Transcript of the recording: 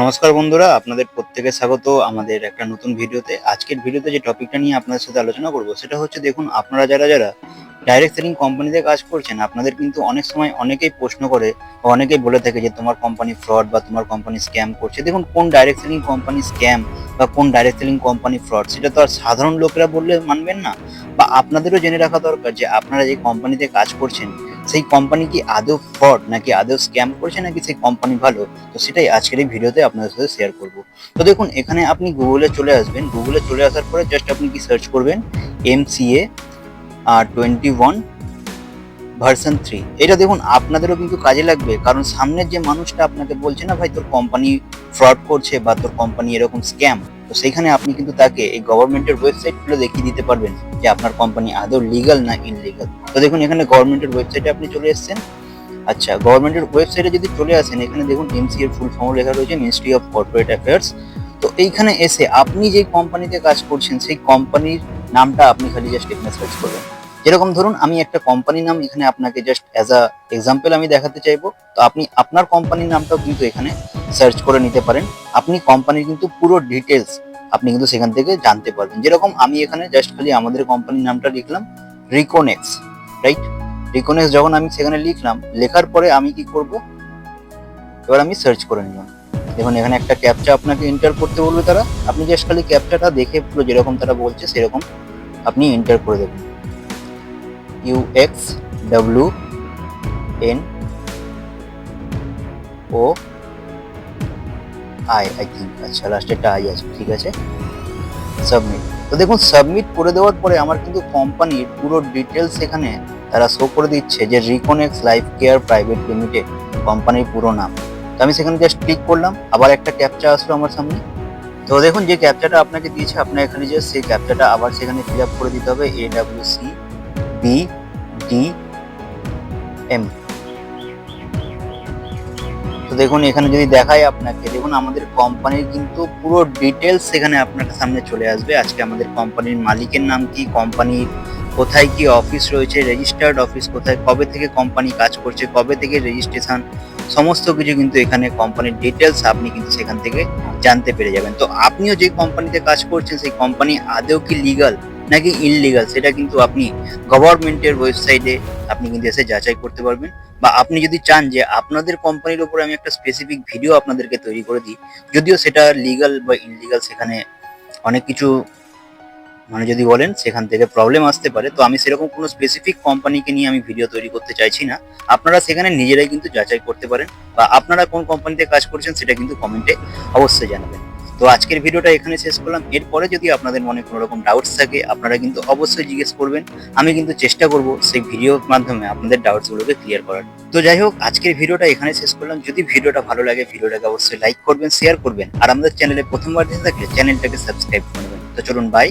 নমস্কার বন্ধুরা, আপনাদের প্রত্যেকে স্বাগত আমাদের একটা নতুন ভিডিওতে। আজকের ভিডিওতে যে টপিকটা নিয়ে আপনাদের সাথে আলোচনা করব, সেটা হচ্ছে দেখুন, আপনারা যারা যারা ডাইরেক্ট সেলিং কোম্পানিতে কাজ করছেন, আপনাদের কিন্তু অনেক সময় অনেকেই প্রশ্ন করে বা অনেকেই বলে থাকে যে, তোমার কোম্পানি ফ্রড বা তোমার কোম্পানি স্ক্যাম করছে। দেখুন, কোন ডাইরেক্ট সেলিং কোম্পানি স্ক্যাম বা কোন ডাইরেক্ট সেলিং কোম্পানি ফ্রড সেটা তো আর সাধারণ লোকেরা বললে মানবেন না। বা আপনাদেরও জেনে রাখা দরকার যে, আপনারা যে কোম্পানিতে কাজ করছেন সেই কোম্পানি কি আদৌ ফ্রড নাকি আদৌ স্ক্যাম করছে নাকি সেই কোম্পানি ভালো? তো সেটাই আজকের এই ভিডিওতে আপনাদের সাথে শেয়ার করব। তো দেখুন, এখানে আপনি গুগলে চলে আসবেন। গুগলে চলে আসার পরে জাস্ট আপনি কি সার্চ করবেন? এম এমসিএ আর টোয়েন্টি ওয়ান ভার্সন থ্রি এটা দেখুন, আপনাদেরও কিন্তু কাজে লাগবে। কারণ সামনের যে মানুষটা আপনাকে বলছে না, ভাই, তোর কোম্পানি ফ্রড করছে বা তোর কোম্পানি এরকম স্ক্যাম তো সেইখানে আপনি কিন্তু তাকে এই গভর্নমেন্টের ওয়েবসাইটগুলো দেখিয়ে দিতে পারবেন যে আপনার কোম্পানি আদৌ লিগাল না ইনলিগাল তো দেখুন, এখানে গভর্নমেন্টের ওয়েবসাইটে আপনি চলে এসেছেন। আচ্ছা গভর্নমেন্টের ওয়েবসাইটে যদি চলে আসেন, এখানে দেখুন এমসি এর ফুল ফর্ম লেখা রয়েছে মিনিস্ট্রি অফ কর্পোরেট অ্যাফেয়ার্স তো এইখানে এসে আপনি যে কোম্পানিতে কাজ করছেন, সেই কোম্পানির নামটা আপনি খালি জাস্ট এখানে সার্চ করবেন। যেরকম ধরুন, আমি একটা কোম্পানির নাম এখানে আপনাকে জাস্ট অ্যাজ আ এক্সাম্পল আমি দেখাতে চাইব। তো আপনি আপনার কোম্পানির নামটাও কিন্তু এখানে সার্চ করে নিতে পারেন। আপনি কোম্পানির কিন্তু পুরো ডিটেলস আপনি কিন্তু সেখান থেকে জানতে পারবেন। যেরকম আমি এখানে জাস্ট খালি আমাদের কোম্পানির নামটা লিখলাম রিকোনেক্স রাইট রিকোনেক্স যখন আমি সেখানে লিখলাম, লেখার পরে আমি কি করব? এবার আমি সার্চ করে নিলাম। দেখুন, এখানে একটা ক্যাপচা আপনাকে এন্টার করতে বলবে তারা। আপনি জাস্ট খালি ক্যাপচাটা দেখে পুরো যেরকম তারা বলছে, সেরকম আপনি এন্টার করে দেবেন। U X W N O I I think আচ্ছা লাস্টে একটা আই আছে, ঠিক আছে? সাবমিট তো দেখুন সাবমিট করে দেওয়ার পরে আমার কিন্তু কোম্পানির পুরো ডিটেলস এখানে তারা শো করে দিচ্ছে যে Reconnex life care private limited কোম্পানির পুরো নাম। তো আমি সেখানে জাস্ট ক্লিক করলাম, আবার একটা ক্যাপচা আসলো আমার সামনে। তো দেখুন, যে ক্যাপচাটা আপনাকে দিয়েছে আপনার এখানে যে সেই ক্যাপচাটা আবার সেখানে ফিল আপ করে দিতে হবে A W C B, D, M. তো দেখুন, এখানে যদি দেখায় আপনাকে, দেখুন, আমাদের কোম্পানির কিন্তু পুরো ডিটেলস এখানে আপনার সামনে চলে আসবে। আজকে আমাদের কোম্পানির মালিকের নাম কি কোম্পানির কোথায় কি অফিস রয়েছে রেজিস্টার্ড অফিস কোথায়, কবে থেকে কোম্পানি কাজ করছে, কবে থেকে রেজিস্ট্রেশন সমস্ত কিছু কিন্তু এখানে কোম্পানির ডিটেলস আপনি কিন্তু সেখান থেকে জানতে পেরে যাবেন। তো আপনিও যে কোম্পানিতে কাজ করছেন, সেই কোম্পানি আদৌ কি লিগাল নাকি ইনলিগাল সেটা কিন্তু আপনি গভর্নমেন্টের ওয়েবসাইটে আপনি কিন্তু এসে যাচাই করতে পারবেন। বা আপনি যদি চান যে আপনাদের কোম্পানির উপর আমি একটা স্পেসিফিক ভিডিও আপনাদেরকে তৈরি করে দিই, যদিও সেটা লিগাল বা ইনলিগাল সেখানে অনেক কিছু মানে যদি বলেন, সেখান থেকে প্রবলেম আসতে পারে। তো আমি সেরকম কোনো স্পেসিফিক কোম্পানিকে নিয়ে আমি ভিডিও তৈরি করতে চাইছি না। আপনারা সেখানে নিজেরাই কিন্তু যাচাই করতে পারেন। বা আপনারা কোন কোম্পানিতে কাজ করছেন, সেটা কিন্তু কমেন্টে অবশ্যই জানাবেন। তো আজকের ভিডিওটা এখানে শেষ করলাম। এরপরে যদি আপনাদের মনে কোনো রকম ডাউটস থাকে, আপনারা কিন্তু অবশ্যই জিজ্ঞেস করবেন। আমি কিন্তু চেষ্টা করব সেই ভিডিওর মাধ্যমে আপনাদের ডাউটসগুলোকে ক্লিয়ার করার। তো যাই হোক, আজকের ভিডিওটা এখানে শেষ করলাম। যদি ভিডিওটা ভালো লাগে, ভিডিওটাকে অবশ্যই লাইক করবেন শেয়ার করবেন। আর আমাদের চ্যানেলে প্রথমবার দেখে থাকলে চ্যানেলটাকে সাবস্ক্রাইব করবেন তো চলুন বাই